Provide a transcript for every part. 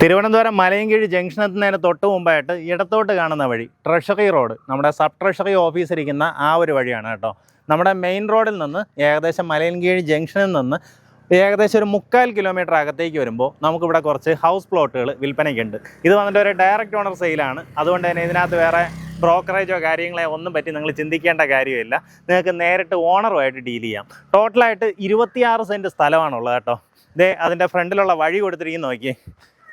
Thiruvananthapuram Malayinkeezhu junction എത്തുന്നതിന് തൊട്ട് മുമ്പായിട്ട് ഇടത്തോട്ട് കാണുന്ന വഴി ട്രഷറി റോഡ്. നമ്മുടെ സബ് ട്രഷറി ഓഫീസ് ഇരിക്കുന്ന ആ ഒരു വഴിയാണ് കേട്ടോ. നമ്മുടെ മെയിൻ റോഡിൽ നിന്ന് ഏകദേശം മലയൻകീഴ് ജംഗ്ഷനിൽ നിന്ന് ഏകദേശം ഒരു മുക്കാൽ കിലോമീറ്റർ അകത്തേക്ക് വരുമ്പോൾ നമുക്കിവിടെ കുറച്ച് ഹൗസ് പ്ലോട്ടുകൾ വിൽപ്പനയ്ക്കുണ്ട്. ഇത് വന്നിട്ട് ഒരു ഡയറക്റ്റ് ഓണർ സെയിലാണ്. അതുകൊണ്ട് തന്നെ ഇതിനകത്ത് വേറെ ബ്രോക്കറേജോ കാര്യങ്ങളെ ഒന്നും പറ്റി നിങ്ങൾ ചിന്തിക്കേണ്ട കാര്യമില്ല. നിങ്ങൾക്ക് നേരിട്ട് ഓണറുമായിട്ട് ഡീൽ ചെയ്യാം. ടോട്ടലായിട്ട് ഇരുപത്തിയാറ് സെന്റ് സ്ഥലമാണുള്ളത് കേട്ടോ. ഇതേ അതിന്റെ ഫ്രണ്ടിലുള്ള വഴി കൊടുത്തിരിക്കുന്ന നോക്കി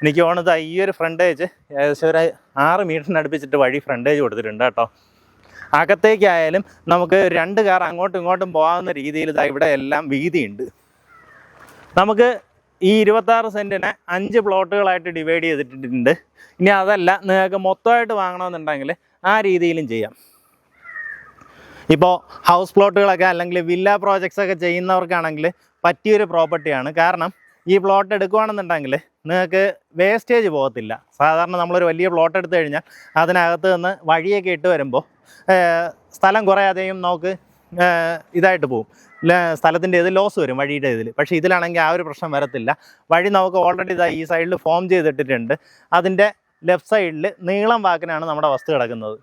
എനിക്ക് തോന്നുന്നത് ഈ ഒരു ഫ്രണ്ടേജ് ഏകദേശം ഒരു ആറ് മീറ്ററിന് അടുപ്പിച്ചിട്ട് വഴി ഫ്രണ്ടേജ് കൊടുത്തിട്ടുണ്ട് കേട്ടോ. അകത്തേക്കായാലും നമുക്ക് രണ്ട് കാർ അങ്ങോട്ടും ഇങ്ങോട്ടും പോകാവുന്ന രീതിയിൽ ഇതാ ഇവിടെ എല്ലാം വീതിയുണ്ട്. നമുക്ക് ഈ ഇരുപത്താറ് സെന്റിനെ അഞ്ച് പ്ലോട്ടുകളായിട്ട് ഡിവൈഡ് ചെയ്തിട്ടുണ്ട് ഇനി അതല്ല നിങ്ങൾക്ക് മൊത്തമായിട്ട് വാങ്ങണമെന്നുണ്ടെങ്കിൽ ആ രീതിയിലും ചെയ്യാം. ഇപ്പോൾ ഹൗസ് പ്ലോട്ടുകളൊക്കെ അല്ലെങ്കിൽ വില്ല പ്രോജക്ട്സ് ഒക്കെ ചെയ്യുന്നവർക്കാണെങ്കിൽ പറ്റിയൊരു പ്രോപ്പർട്ടിയാണ് കാരണം ഈ പ്ലോട്ട് എടുക്കുകയാണെന്നുണ്ടെങ്കിൽ നിങ്ങൾക്ക് വേസ്റ്റേജ് പോകത്തില്ല. സാധാരണ നമ്മളൊരു വലിയ പ്ലോട്ട് എടുത്തു കഴിഞ്ഞാൽ അതിനകത്ത് നിന്ന് വഴിയൊക്കെ ഇട്ട് വരുമ്പോൾ സ്ഥലം കുറേ അധികം നമുക്ക് ഇതായിട്ട് പോകും. സ്ഥലത്തിന്റെ ഇത് ലോസ് വരും വഴിയുടെ ഇതിൽ. പക്ഷേ ഇതിലാണെങ്കിൽ ആ ഒരു പ്രശ്നം വരത്തില്ല. വഴി നമുക്ക് ഓൾറെഡി ഇതാ ഈ സൈഡിൽ ഫോം ചെയ്തിട്ടിട്ടുണ്ട്. അതിന്റെ ലെഫ്റ്റ് സൈഡിൽ നീളം വാക്കിനാണ് നമ്മുടെ വസ്തു കിടക്കുന്നത്.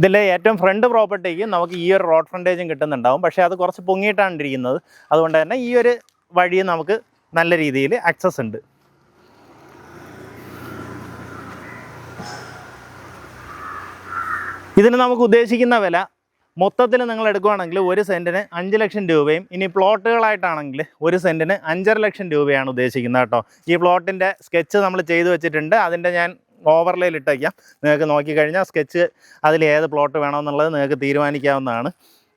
ഇതിലെ ഏറ്റവും ഫ്രണ്ട് പ്രോപ്പർട്ടിക്ക് നമുക്ക് ഈ ഒരു റോഡ് ഫ്രണ്ടേജും കിട്ടുന്നുണ്ടാവും. പക്ഷേ അത് കുറച്ച് പൊങ്ങിയിട്ടാണ് ഇരിക്കുന്നത്. അതുകൊണ്ട് തന്നെ ഈ ഒരു വഴി നമുക്ക് നല്ല രീതിയിൽ ആക്സസ് ഉണ്ട്. ഇതിന് നമുക്ക് ഉദ്ദേശിക്കുന്ന വില മൊത്തത്തിൽ നിങ്ങൾ എടുക്കുകയാണെങ്കിൽ ഒരു സെന്റിന് അഞ്ച് ലക്ഷം രൂപയും ഇനി പ്ലോട്ടുകളായിട്ടാണെങ്കിൽ ഒരു സെന്റിന് അഞ്ചര ലക്ഷം രൂപയാണ് ഉദ്ദേശിക്കുന്നത് കേട്ടോ. ഈ പ്ലോട്ടിന്റെ സ്കെച്ച് നമ്മൾ ചെയ്തു വെച്ചിട്ടുണ്ട്. അതിന്റെ ഞാൻ ഓവർലേയിൽ ഇട്ടേക്കാം. നിങ്ങൾക്ക് നോക്കിക്കഴിഞ്ഞാൽ സ്കെച്ച് അതിൽ ഏത് പ്ലോട്ട് വേണമെന്നുള്ളത് നിങ്ങൾക്ക് തീരുമാനിക്കാവുന്നതാണ്.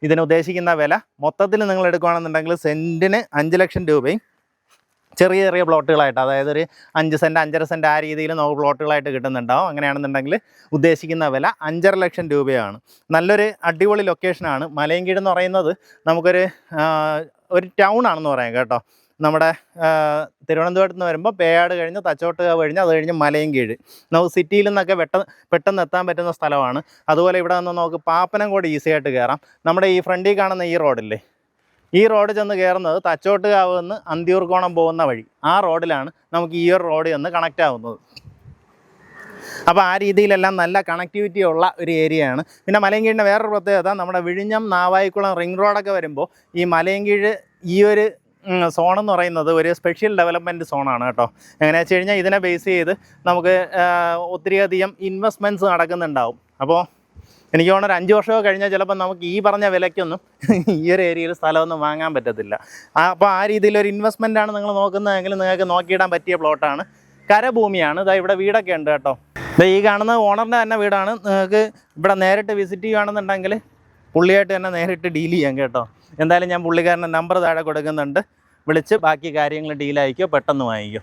ഇതിന് ഉദ്ദേശിക്കുന്ന വില മൊത്തത്തിൽ നിങ്ങൾ എടുക്കുകയാണെന്നുണ്ടെങ്കിൽ സെന്റിന് അഞ്ച് ലക്ഷം രൂപയും ചെറിയ ചെറിയ പ്ലോട്ടുകളായിട്ട് അതായത് ഒരു അഞ്ച് സെന്റ് അഞ്ചര സെന്റ് ആ രീതിയിൽ നമുക്ക് പ്ലോട്ടുകളായിട്ട് കിട്ടുന്നുണ്ടാവും. അങ്ങനെയാണെന്നുണ്ടെങ്കിൽ ഉദ്ദേശിക്കുന്ന വില അഞ്ചര ലക്ഷം രൂപയാണ്. നല്ലൊരു അടിപൊളി ലൊക്കേഷനാണ്. മലയൻകീഴ് എന്ന് പറയുന്നത് നമുക്കൊരു ഒരു ടൗൺ ആണെന്ന് പറയാം കേട്ടോ. നമ്മുടെ തിരുവനന്തപുരത്ത് നിന്ന് വരുമ്പോൾ പേയാട് കഴിഞ്ഞ് തച്ചോട്ട് കഴിഞ്ഞ് അത് കഴിഞ്ഞ് മലയും കീഴ് നമുക്ക് സിറ്റിയിൽ നിന്നൊക്കെ പെട്ടെന്ന് പെട്ടെന്ന് എത്താൻ പറ്റുന്ന സ്ഥലമാണ്. അതുപോലെ ഇവിടെ നിന്ന് നമുക്ക് പാപ്പനംകോട് ഈസി ആയിട്ട് കയറാം നമ്മുടെ ഈ ഫ്രണ്ടിൽ കാണുന്ന ഈ റോഡില്ലേ? ഈ റോഡ് ചെന്ന് കയറുന്നത് തച്ചോട്ടുകാവ് നിന്ന് അന്തിയൂർക്കോണം പോകുന്ന വഴി. ആ റോഡിലാണ് നമുക്ക് ഈ ഒരു റോഡ് ചെന്ന് കണക്റ്റ് ആവുന്നത്. അപ്പോൾ ആ രീതിയിലെല്ലാം നല്ല കണക്ടിവിറ്റി ഉള്ള ഒരു ഏരിയയാണ് പിന്നെ മലയങ്കീഴിന്റെ വേറൊരു പ്രത്യേകത നമ്മുടെ വിഴിഞ്ഞം നാവായിക്കുളം റിംഗ് റോഡൊക്കെ വരുമ്പോൾ ഈ മലയങ്കീഴ് ഈ ഒരു സോൺ എന്ന് പറയുന്നത് ഒരു സ്പെഷ്യൽ ഡെവലപ്മെന്റ് സോണാണ് കേട്ടോ. എങ്ങനെയാ വെച്ച് കഴിഞ്ഞാൽ ഇതിനെ ബേസ് ചെയ്ത് നമുക്ക് ഒത്തിരിയധികം ഇൻവെസ്റ്റ്മെന്റ്സ് നടക്കുന്നുണ്ടാവും. അപ്പോൾ എനിക്ക് തോന്നുന്നു ഒരു അഞ്ച് വർഷമൊക്കെ കഴിഞ്ഞാൽ ചിലപ്പോൾ നമുക്ക് ഈ പറഞ്ഞ വിലയ്ക്കൊന്നും ഈ ഒരു ഏരിയയിൽ സ്ഥലമൊന്നും വാങ്ങാൻ പറ്റത്തില്ല. അപ്പോൾ ആ രീതിയിൽ ഒരു ഇൻവെസ്റ്റ്മെന്റ് ആണ് നിങ്ങൾ നോക്കുന്നതെങ്കിൽ നിങ്ങൾക്ക് നോക്കിയിടാൻ പറ്റിയ പ്ലോട്ടാണ് കരഭൂമിയാണ്. ഇതാ ഇവിടെ വീടൊക്കെ ഉണ്ട് കേട്ടോ. ഇതാ ഈ കാണുന്ന ഓണറിന്റെ തന്നെ വീടാണ്. നിങ്ങൾക്ക് ഇവിടെ നേരിട്ട് വിസിറ്റ് ചെയ്യുകയാണെന്നുണ്ടെങ്കിൽ പുള്ളിയായിട്ട് തന്നെ നേരിട്ട് ഡീൽ ചെയ്യാം കേട്ടോ. എന്തായാലും ഞാൻ പുള്ളിക്കാരന്റെ നമ്പർ താഴെ കൊടുക്കുന്നുണ്ട്. വിളിച്ച് ബാക്കി കാര്യങ്ങൾ ഡീലായിക്കോ പെട്ടെന്ന് വാങ്ങിക്കോ.